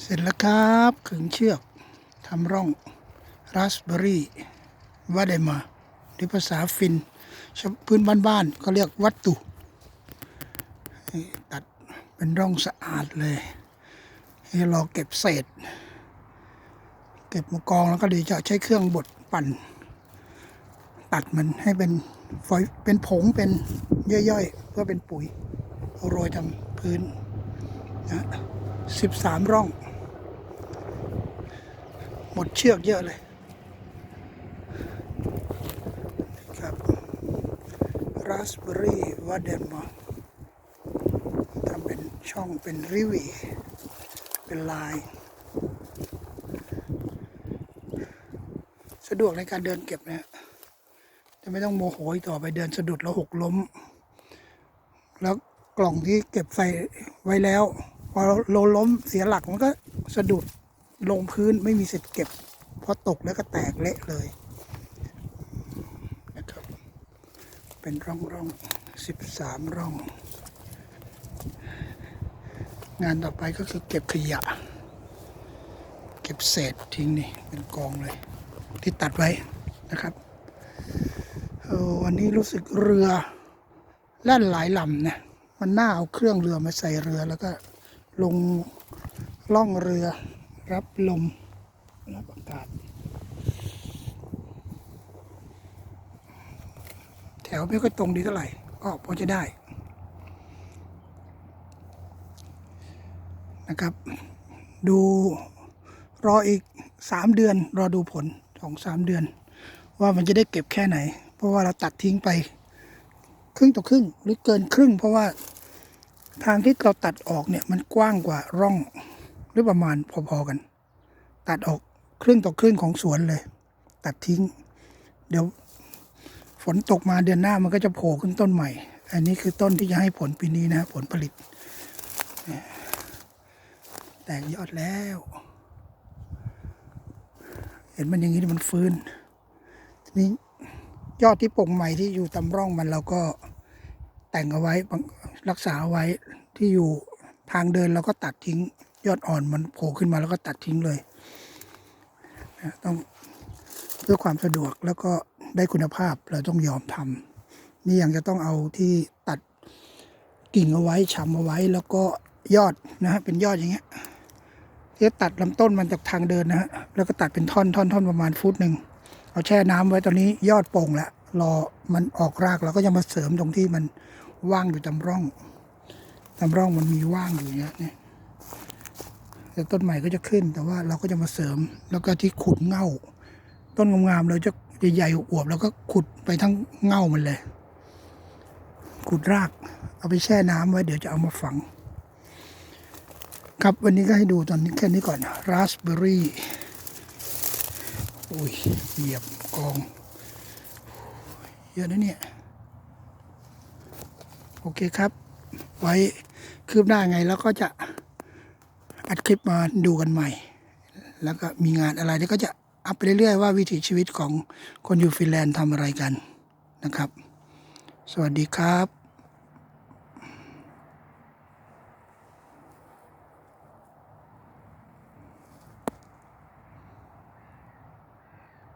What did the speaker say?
เสร็จแล้วครับขึงเชือกทำร่องราสเบอรี่วาเดมาหรือภาษาฟินพื้นบ้านๆก็เรียกวัตตุ ตัดเป็นร่องสะอาดเลยให้รอเก็บเศษ เก็บมากองแล้วก็ดีจะใช้เครื่องบดปั่น ตัดมันให้เป็นฝอยเป็นผงเป็นย่อยๆ เพื่อเป็นปุ๋ยโรยทำพื้นนะสิบสามร่อง หมดเชือกเยอะเลยครับราสเบอรี่วาเดนมาทำเป็นช่องเป็นริวีเป็นลาย สะดวกในการเดินเก็บนะจะไม่ต้องโมโหต่อไปเดินสะดุดแล้วหกล้ม แล้วกล่องที่เก็บใส่ไว้แล้ว พอเราล้มเสียหลักมันก็สะดุด ลงพื้นไม่มีสิทธิ์เก็บเพอตกแล้วก็แตกเละเลยนะครับ เป็นร่องร่องสิบสามร่อง งานต่อไปก็คือเก็บขยะ เก็บเศษทิ้งนี่เป็นกองเลย ที่ตัดไว้นะครับวันนี้รู้สึกเรือแล่นหลายลำนะมันน่าเอาเครื่องเรือมาใส่เรือแล้วก็ลงล่องเรือ รับลมรับอากาศ แถวไม่ค่อยตรงดีเท่าไหร่ ก็พอจะได้ นะครับ ดูรออีกสามเดือน รอดูผลสองสามเดือน ว่ามันจะได้เก็บแค่ไหน เพราะว่าเราตัดทิ้งไป ครึ่งต่อครึ่งหรือเกินครึ่ง เพราะว่าทางที่เราตัดออกเนี่ยมันกว้างกว่าร่อง หรือประมาณพอๆกัน ตัดออกครึ่งต่อครึ่งของสวนเลย ตัดทิ้ง เดี๋ยวฝนตกมาเดือนหน้ามันก็จะโผล่ขึ้นต้นใหม่ อันนี้คือต้นที่จะให้ผลปีนี้นะ ผลผลิต แตกยอดแล้ว เห็นมันอย่างนี้มันฟื้นนี้ยอดที่ปลงใหม่ที่อยู่ตำร่องมันเราก็แต่งเอาไว้รักษาเอาไว้ที่อยู่ทางเดินเราก็ตัดทิ้ง ยอดอ่อนมันโผล่ขึ้นมาแล้วก็ตัดทิ้งเลยนะต้องเพื่อความสะดวกแล้วก็ได้คุณภาพเราต้องยอมทำนี่ยังจะต้องเอาที่ตัดกิ่งเอาไว้ชำเอาไว้ แล้วก็ยอดนะฮะเป็นยอดอย่างเงี้ยที่ตัดลำต้นมันจากทางเดินนะฮะแล้วก็ตัดเป็นท่อนท่อนท่อนประมาณฟุตหนึ่งเอาแช่น้ำไว้ตอนนี้ยอดโป่งแล้วรอมันออกรากเราก็จะมาเสริมตรงที่มันว่างอยู่ตามร่องตามร่องมันมีว่างอยู่เนี้ยเนี่ย ต่ต้นใหม่ก็จะขึ้น แต่ว่าเราก็จะมาเสริม แล้วก็ที่ขุดเง่า ต้นงามๆเราจะใหญ่ๆอวบแล้วก็ขุดไปทั้งเง่ามันเลย ขุดราก เอาไปแช่น้ำไว้เดี๋ยวจะเอามาฝัง ครับวันนี้ก็ให้ดูตอนนี้แค่นี้ก่อนราสเบอร์รี่อุ้ยเหยียบกอง เยอะนะเนี่ย โอเคครับ ไว้คืบหน้าไงแล้วก็จะ อัดคลิปมาดูกันใหม่ แล้วก็มีงานอะไรที่ก็จะอัพไปเรื่อยๆว่าวิถีชีวิตของคนอยู่ฟินแลนด์ทำอะไรกันนะครับ สวัสดีครับ